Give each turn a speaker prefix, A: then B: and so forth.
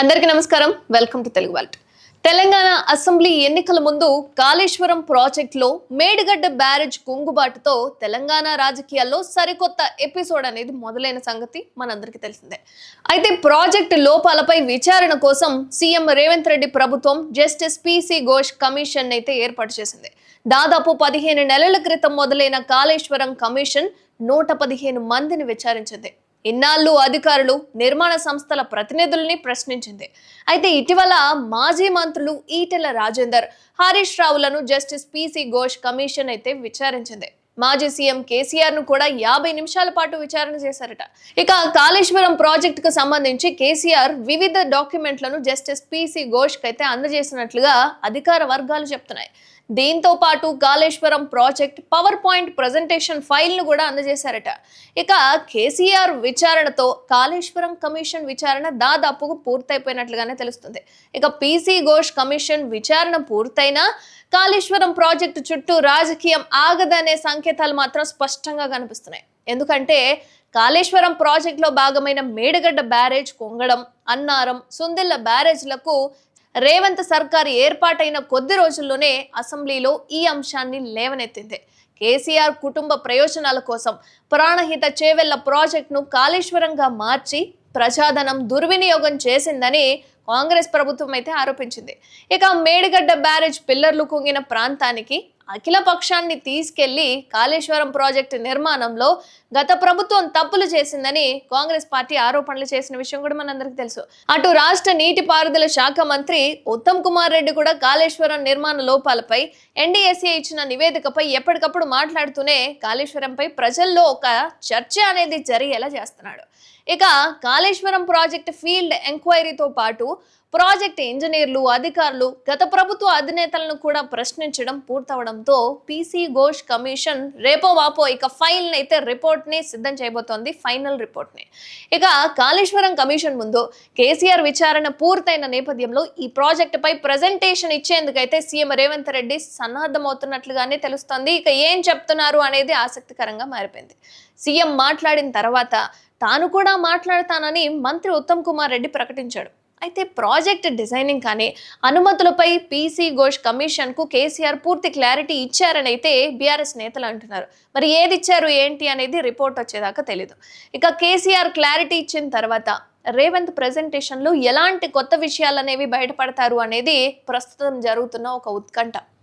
A: అందరికీ నమస్కారం. Welcome to Telugu vault Telangana assembly ఎన్నికల ముందు కాళేశ్వరం ప్రాజెక్టులో మేడిగడ్డ బ్యారేజ్ కుంగుబాటుతో తెలంగాణ రాజకీయాల్లో సరికొత్త ఎపిసోడ్ అనేది మొదలైన సంగతి మనందరికీ తెలిసిందే. అయితే ప్రాజెక్టు లోపాలపై విచారణ కోసం సీఎం రేవంత్ రెడ్డి ప్రభుత్వం జస్టిస్ పిసి ఘోష్ కమిషన్ అయితే ఏర్పాటు చేసింది. దాదాపు పదిహేను నెలల క్రితం మొదలైన కాళేశ్వరం కమిషన్ నూట పదిహేను మందిని విచారించింది. ఇన్నాళ్ళు అధికారులు నిర్మాణ సంస్థల ప్రతినిధుల్ని ప్రశ్నించింది. అయితే ఇటీవల మాజీ మంత్రులు ఈటెల రాజేందర్ హరీష్ రావులను జస్టిస్ పిసి ఘోష్ కమిషన్ అయితే విచారించింది. మాజీ సీఎం కేసీఆర్ను కూడా యాభై నిమిషాల పాటు విచారణ చేశారట. ఇక కాళేశ్వరం ప్రాజెక్ట్కు సంబంధించి కేసీఆర్ వివిధ డాక్యుమెంట్లను జస్టిస్ పిసి ఘోష్ అయితే అందజేసినట్లుగా అధికార వర్గాలు చెప్తున్నాయి. దీంతో పాటు Kaleshwaram project power point presentation ఫైల్ను కూడా అందజేశారట. ఇక కేసీఆర్ విచారణతో కాళేశ్వరం కమిషన్ విచారణ దాదాపు పూర్తయిపోయినట్లుగానే తెలుస్తుంది. ఇక పీసీ ఘోష్ కమిషన్ విచారణ పూర్తయినా కాళేశ్వరం ప్రాజెక్టు చుట్టూ రాజకీయం ఆగదనే సంకేతాలు మాత్రం స్పష్టంగా కనిపిస్తున్నాయి. ఎందుకంటే కాళేశ్వరం ప్రాజెక్టులో భాగమైన మేడగడ్డ బ్యారేజ్ కొంగడం అన్నారం సుందిల్ల బ్యారేజ్లకు రేవంత్ సర్కార్ ఏర్పాటైన కొద్ది రోజుల్లోనే అసెంబ్లీలో ఈ అంశాన్ని లేవనెత్తింది. కేసీఆర్ కుటుంబ ప్రయోజనాల కోసం ప్రాణహిత చేవెళ్ళ ప్రాజెక్టును కాళేశ్వరంగా మార్చి ప్రజాధనం దుర్వినియోగం చేసిందని కాంగ్రెస్ ప్రభుత్వం అయితే ఆరోపించింది. ఇక మేడిగడ్డ బ్యారేజ్ పిల్లర్లు కుంగిన ప్రాంతానికి అఖిల పక్షాన్ని తీసుకెళ్ళి కాళేశ్వరం ప్రాజెక్టు నిర్మాణంలో గత ప్రభుత్వం తప్పులు చేసిందని కాంగ్రెస్ పార్టీ ఆరోపణలు చేసిన విషయం కూడా మనందరికీ తెలుసు. అటు రాష్ట్ర నీటిపారుదల శాఖ మంత్రి ఉత్తమ్ కుమార్ రెడ్డి కూడా కాళేశ్వరం నిర్మాణ లోపాలపై ఎన్డీఎస్ఏ ఇచ్చిన నివేదికపై ఎప్పటికప్పుడు మాట్లాడుతూనే కాళేశ్వరంపై ప్రజల్లో ఒక చర్చ అనేది జరిగేలా చేస్తున్నాడు. ఇక కాళేశ్వరం ప్రాజెక్ట్ ఫీల్డ్ ఎంక్వైరీతో పాటు ప్రాజెక్ట్ ఇంజనీర్లు అధికారులు గత ప్రభుత్వ అధినేతలను కూడా ప్రశ్నించడం పూర్తవడంతో పీసీ ఘోష్ కమిషన్ రేపో వాపో ఇక ఫైల్ అయితే రిపోర్ట్ని సిద్ధం చేయబోతోంది ఫైనల్ రిపోర్ట్ని ఇక కాళేశ్వరం కమిషన్ ముందు కేసీఆర్ విచారణ పూర్తయిన నేపథ్యంలో ఈ ప్రాజెక్ట్ పై ప్రజెంటేషన్ ఇచ్చేందుకైతే సీఎం రేవంత్ రెడ్డి సన్నద్ధమవుతున్నట్లుగానే తెలుస్తోంది. ఇక ఏం చెప్తున్నారు అనేది ఆసక్తికరంగా మారిపోయింది. సీఎం మాట్లాడిన తర్వాత తాను కూడా మాట్లాడతానని మంత్రి ఉత్తమ్ కుమార్ రెడ్డి ప్రకటించాడు. అయితే ప్రాజెక్ట్ డిజైనింగ్ కానీ అనుమతులపై పీసీ ఘోష్ కమిషన్కు కేసీఆర్ పూర్తి క్లారిటీ ఇచ్చారని అయితే బీఆర్ఎస్ నేతలు అంటున్నారు. మరి ఏది ఇచ్చారు ఏంటి అనేది రిపోర్ట్ వచ్చేదాకా తెలీదు. ఇక కేసీఆర్ క్లారిటీ ఇచ్చిన తర్వాత రేవంత్ ప్రజెంటేషన్లో ఎలాంటి కొత్త విషయాలు అనేవి బయటపడతారు అనేది ప్రస్తుతం జరుగుతున్న ఒక ఉత్కంఠ.